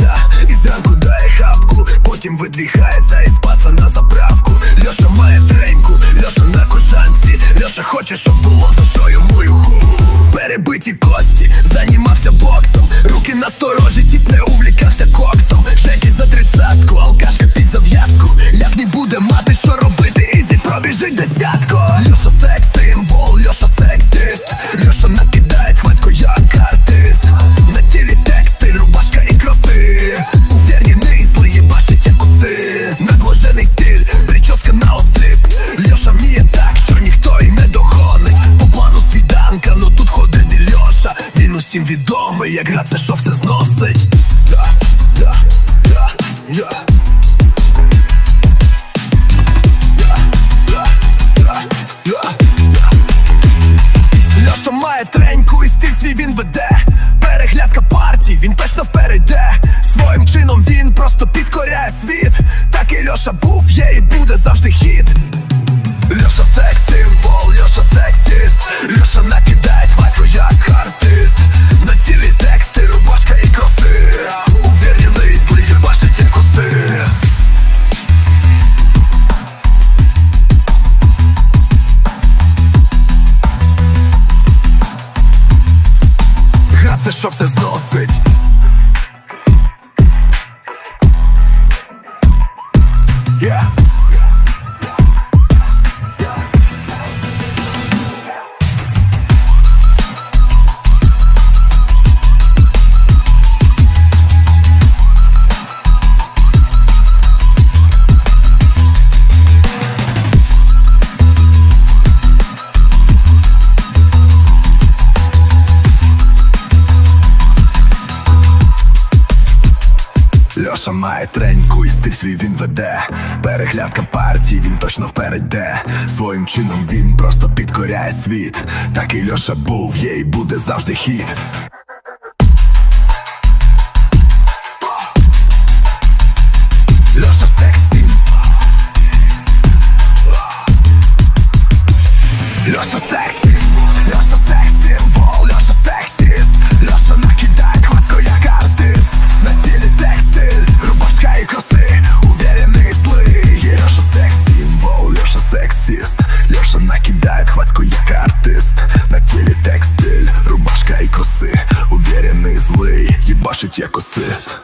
Льоша ранку дає хапку, потім видвігається і Він усім відомий, як гра це що все зносить. Да, да, да, да. Льоша має треньку і стиль свій він веде Переглядка партій, він точно впереде Своїм чином він просто підкоряє світ Так і Льоша був, є і буде завжди що все зносить Yeah. Льоша має треньку і стиль свій він веде. Переглядка партій, він точно впереде Своїм чином він просто підкоряє світ. Так і Льоша був, є і буде завжди хід Бачить, як осет